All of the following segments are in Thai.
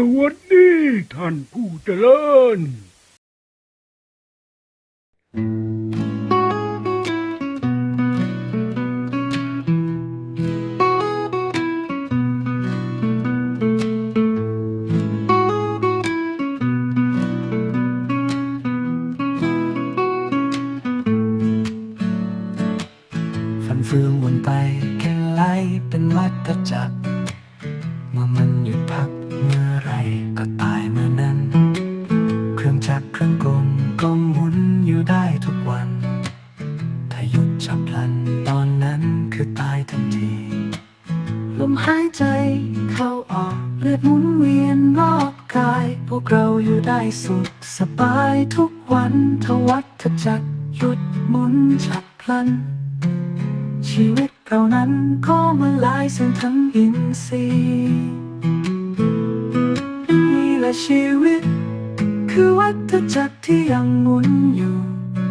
สวัสดีท่านผู้เจริญ เลือดหมุนเวียนรอบกาย พวกเราอยู่ได้สุขสบายทุกวันทวัฏจักรหยุดหมุนฉับพลัน ชีวิตเรานั้นก็มาลายสิ้นทั้งอินทรีย์นี่แหละชีวิต คือวัฏจักรที่ยังหมุนอยู่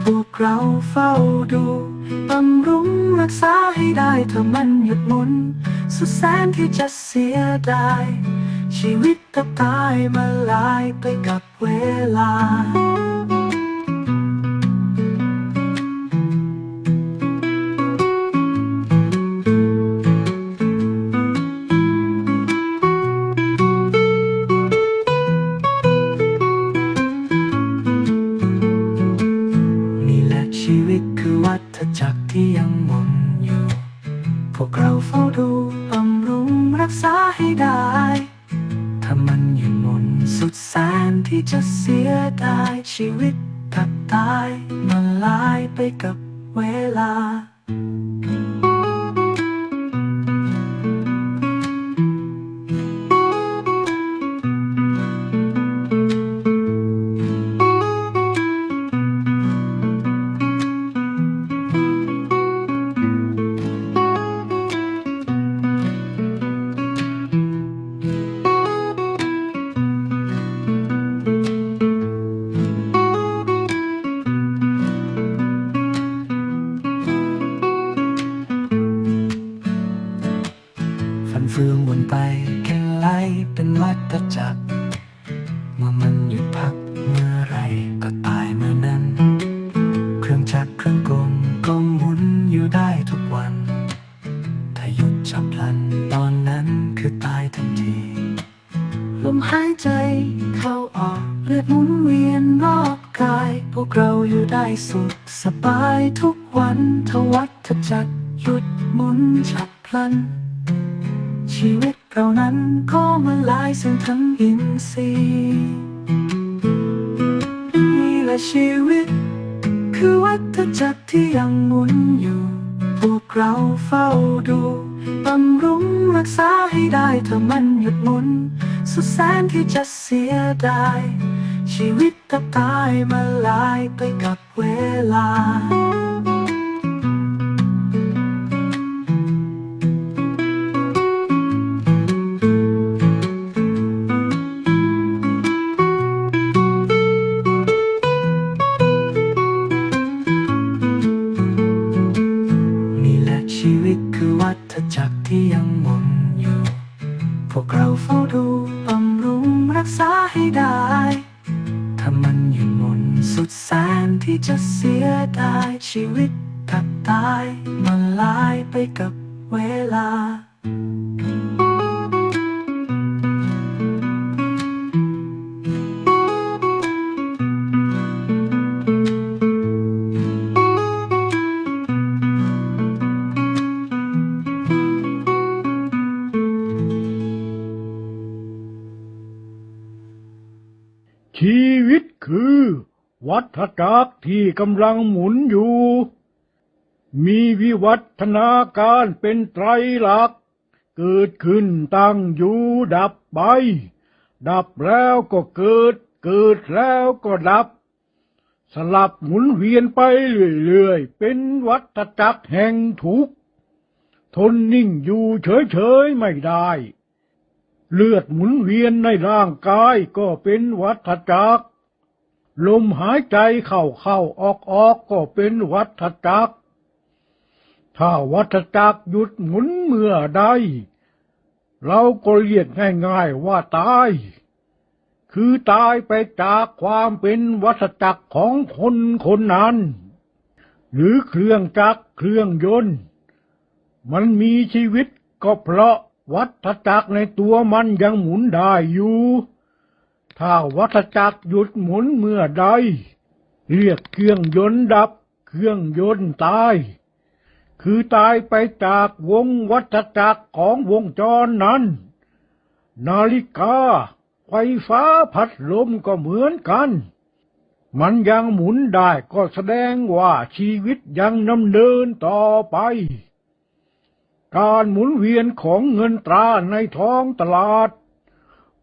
พวกเราเฝ้าดู บำรุงรักษาให้ได้เธอมันหยุดหมุน สุดแสนที่จะเสียดายชีวิตกับตายมาลายไปกับเวลา พวกเราเฝ้าดูบำรุงรักษาให้ได้ ถ้ามันหยุดมุนสุดแสนที่จะเสียดายชีวิตกับตายมันลายไปกับเวลาายสุขสบายทุกวันทวัฏจักรหยุดหมุนฉับพลัน ชีวิตเรานั้นก็มาลายเส้นทั้งอินทรีย์นี่แหละชีวิต คือวัฏจักรที่ยังหมุนอยู่ พวกเราเฝ้าดูบำรุงรักษาให้ได้ถ้ามันหยุดหมุน สุดแสนที่จะเสียดาย ชีวิตก็ตายมาลายไปกับเวลา วัฏจักรที่กำลังหมุนอยู่ มีวิวัฒนาการเป็นไตรลักษณ์เกิดขึ้นตั้งอยู่ดับไป ดับแล้วก็เกิด เกิดแล้วก็ดับ สลับหมุนเวียนไปเรื่อยๆ เป็นวัฏจักรแห่งทุกข์ทนนิ่งอยู่เฉยๆไม่ได้ เลือดหมุนเวียนในร่างกายก็เป็นวัฏจักร ลมหายใจเข้าเข้าออกออกก็เป็นวัฏจักร ถ้าวัฏจักรหยุดหมุนเมื่อใด เราก็เรียกง่ายๆว่าตาย คือตายไปจากความเป็นวัฏจักรของคนคนนั้น หรือเครื่องจักรเครื่องยนต์ มันมีชีวิตก็เพราะวัฏจักรในตัวมันยังหมุนได้อยู่ ถ้าวัฏจักรหยุดหมุนเมื่อใด เรียกเครื่องยนต์ดับ เครื่องยนต์ตาย คือตายไปจากวงวัฏจักรของวงจรนั้น นาฬิกา ไฟฟ้าพัดลมก็เหมือนกัน มันยังหมุนได้ก็แสดงว่าชีวิตยังดำเนินต่อไป การหมุนเวียนของเงินตราในท้องตลาด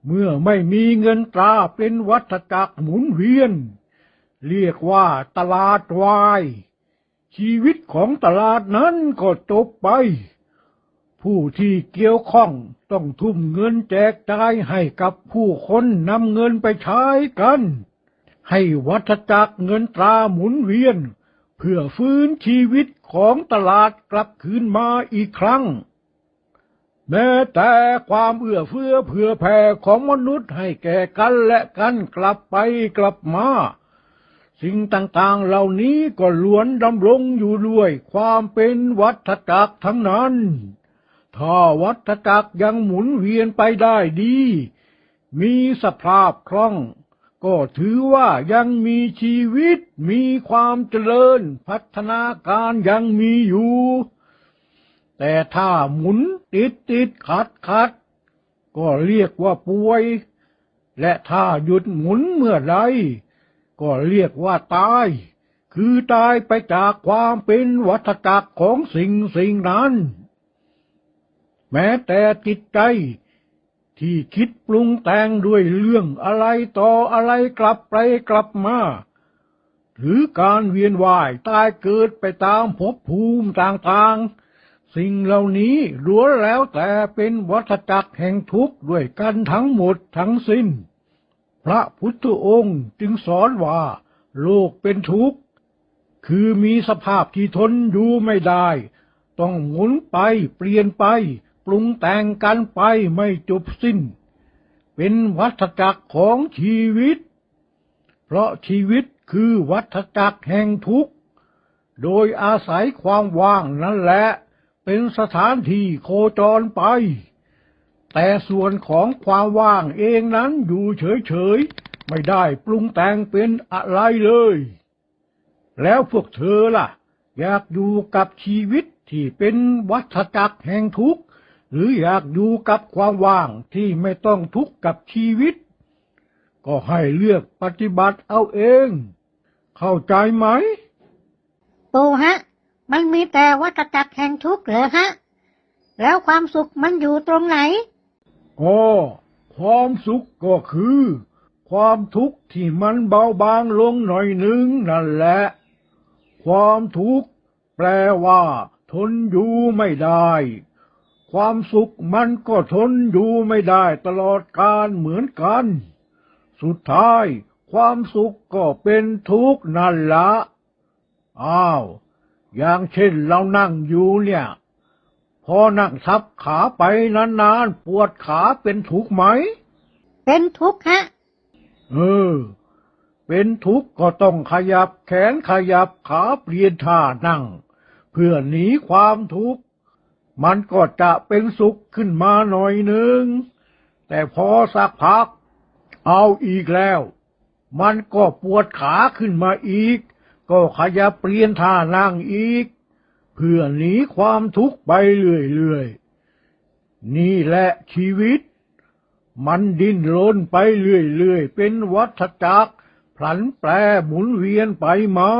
เมื่อไม่มีเงินตราเป็นวัฏจักรหมุนเวียน เรียกว่าตลาดวาย ชีวิตของตลาดนั้นก็จบไป ผู้ที่เกี่ยวข้องต้องทุ่มเงินแจกจ่ายให้กับผู้คนนำเงินไปใช้กัน ให้วัฏจักรเงินตราหมุนเวียน เพื่อฟื้นชีวิตของตลาดกลับคืนมาอีกครั้ง แม้แต่ความเอื้อเฟื้อเผื่อแผ่ของมนุษย์ให้แก่กันและกันกลับไปกลับมา สิ่งต่างๆเหล่านี้ก็ล้วนดำรงอยู่ด้วยความเป็นวัฏจักรทั้งนั้น ถ้าวัฏจักรยังหมุนเวียนไปได้ดี มีสภาพคล่อง ก็ถือว่ายังมีชีวิตมีความเจริญพัฒนาการยังมีอยู่ แต่ถ้าหมุนติดติดขัดขัดก็เรียกว่าป่วย และถ้าหยุดหมุนเมื่อใดก็เรียกว่าตาย คือตายไปจากความเป็นวัฏจักรของสิ่งสิ่งนั้น แม้แต่จิตใจที่คิดปรุงแต่งด้วยเรื่องอะไรต่ออะไรกลับไปกลับมา หรือการเวียนว่ายตายเกิดไปตามภพภูมิต่างๆ สิ่งเหล่านี้ล้วนแล้วแต่เป็นวัฏจักรแห่งทุกข์ด้วยกันทั้งหมดทั้งสิ้น พระพุทธองค์จึงสอนว่า โลกเป็นทุกข์ คือมีสภาพที่ทนอยู่ไม่ได้ ต้องหมุนไปเปลี่ยนไป ปรุงแต่งกันไปไม่จบสิ้น เป็นวัฏจักรของชีวิต เพราะชีวิตคือวัฏจักรแห่งทุกข์ โดยอาศัยความว่างนั่นแหละ เป็นสถานที่โคจรไป แต่ส่วนของความว่างเองนั้นอยู่เฉยๆ ไม่ได้ปรุงแต่งเป็นอะไรเลย แล้วพวกเธอล่ะ อยากอยู่กับชีวิตที่เป็นวัฏจักรแห่งทุกข์ หรืออยากอยู่กับความว่างที่ไม่ต้องทุกข์กับชีวิต ก็ให้เลือกปฏิบัติเอาเอง เข้าใจไหมปู่ฮะ มันมีแต่วัฏจักรแห่งทุกข์เหรอฮะ แล้วความสุขมันอยู่ตรงไหน ก็ความสุขก็คือ ความทุกข์ที่มันเบาบางลงหน่อยหนึงนั่นแหละ ความทุกข์แปลว่า ทนอยู่ไม่ได้ ความสุขมันก็ทนอยู่ไม่ได้ตลอดกาลเหมือนกัน สุดท้าย ความสุขก็เป็นทุกข์นั่นละ อ้าว อย่างเช่นเรานั่งอยู่เนี่ย พอนั่งทับขาไปนานๆ ปวดขาเป็นทุกข์ไหม เป็นทุกข์ฮะ เออ เป็นทุกข์ก็ต้องขยับแขนขยับขาเปลี่ยนท่านั่ง เพื่อหนีความทุกข์ มันก็จะเป็นสุขขึ้นมาหน่อยหนึ่ง แต่พอสักพัก เอาอีกแล้ว มันก็ปวดขาขึ้นมาอีก ก็ขยับเปลี่ยนท่านั่งอีก เพื่อหนีความทุกข์ไปเรื่อยๆ นี่แหละชีวิต มันดิ้นรนไปเรื่อยๆ เป็นวัฏจักรพลันแปรหมุนเวียนไปมา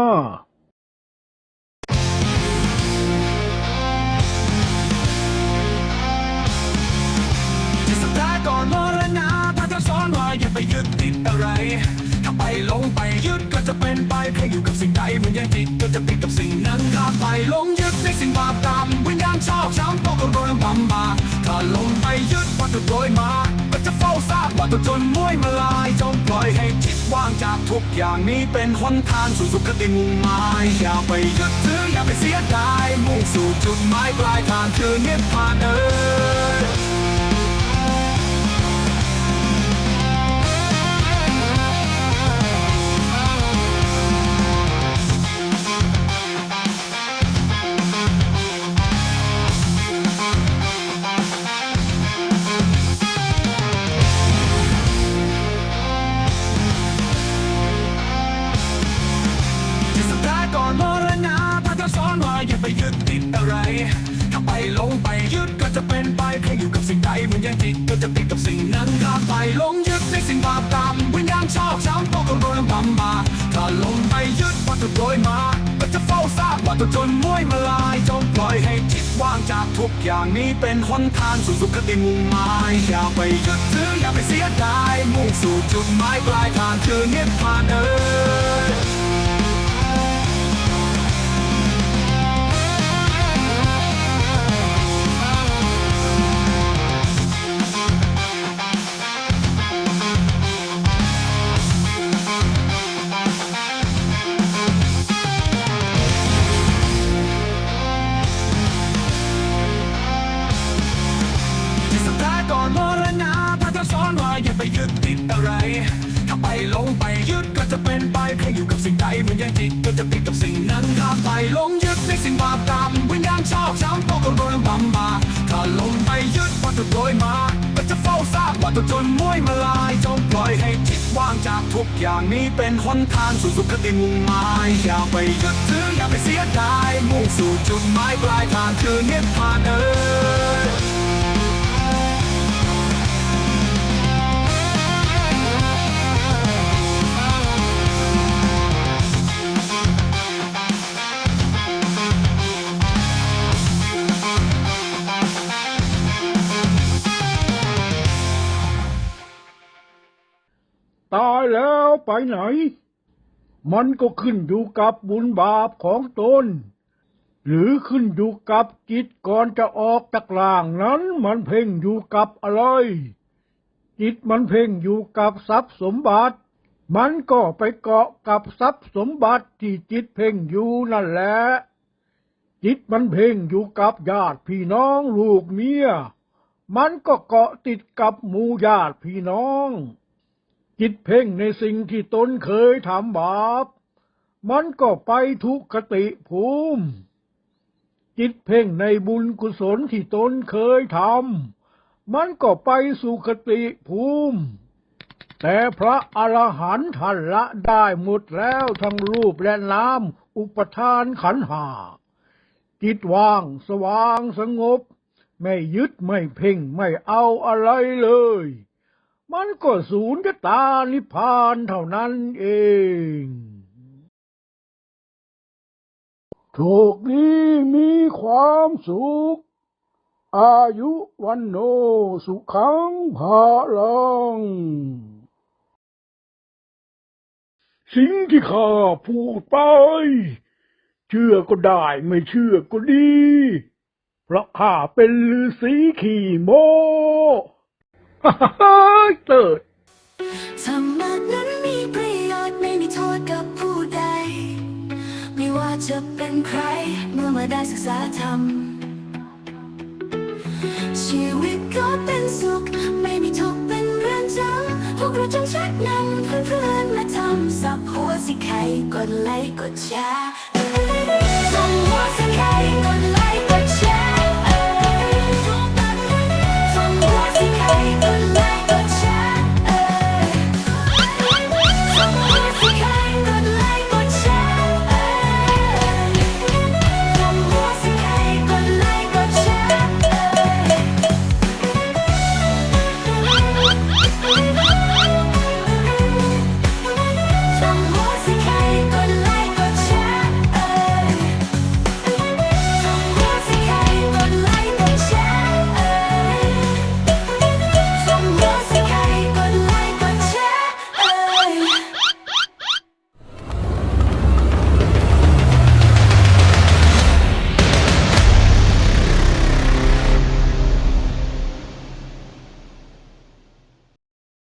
จะเป็นไปเพียงอยู่กับสิ่งใดเหมือนยังติดก็จะติดกับสิ่งนั้นถ้าไปลงยึดในสิ่งบาปกรรมวิญญาณชอบช้ำตัวก็โดนบำบากถ้าลงไปยึดวัตถุโดยมาก็จะเฝ้าทราบวัตถุจนมุ้ยมาลายจงปล่อยให้จิตว่างจากทุกอย่างนี้เป็นหนทางสู่สุคติมุ่งหมายอย่าไปยึดถืออย่าไปเสียดายมุ่งสู่จุดหมายปลายทางคือนิพพานเอ๋ยำบากถ้าลงไปยึดวัตถุโดยมา ก็จะเฝ้าซากวัตถุจนมุ้ยมาลายจงปล่อยให้จิตว่างจากทุกอย่างนี้เป็นหนทางสู่สุขติมุ่งหมายอย่าไปยึดถืออย่าไปเสียดายมุ่งสู่จุดหมายปลายทางคือนิพพานเออ ตัวจนม้วยมาลายจงปล่อยให้จิตว่างจากทุกอย่างนี้เป็นหนทางสู่สุขติมุ่งหมายอย่าไปยึดถืออย่าไปเสียดายมุ่งสู่จุดหมายปลายทางคือนิพพานเออ ตายแล้วไปไหน มันก็ขึ้นอยู่กับบุญบาปของตน หรือขึ้นอยู่กับจิตก่อนจะออกจากร่างนั้นมันเพ่งอยู่กับอะไร จิตมันเพ่งอยู่กับทรัพย์สมบัติ มันก็ไปเกาะกับทรัพย์สมบัติที่จิตเพ่งอยู่นั่นแหละจิตมันเพ่งอยู่กับญาติพี่น้องลูกเมีย มันก็เกาะติดกับหมู่ญาติพี่น้อง จิตเพ่งในสิ่งที่ตนเคยทำบาป มันก็ไปทุกขติภูมิ จิตเพ่งในบุญกุศลที่ตนเคยทำ มันก็ไปสุคติภูมิ แต่พระอรหันต์ท่านละได้หมดแล้วทั้งรูปและนามอุปทานขันหา จิตว่างสว่างสงบ ไม่ยึดไม่เพ่งไม่เอาอะไรเลย มันก็สูญจะตานิพพานเท่านั้นเอง โชคดีมีความสุข อายุวันโนสุขังภาลัง สิ่งที่ข้าพูดไป เชื่อก็ได้ไม่เชื่อก็ดี เพราะข้าเป็นฤาษีขี่โม เติดธรรมะนั้นมีประโยชน์ไม่มีโทษกับผู้ใด ไม่ว่าจะเป็นใครเมื่อมาได้ศึกษาธรรม ชีวิตก็เป็นสุข ไม่มีทุกข์เป็นเรื่องจำพวกเราจงชักนำเพื่อนๆมาทำสับหัวสิใครกดไลค์กดแชร์ส่งหัวสิใครกดไลค์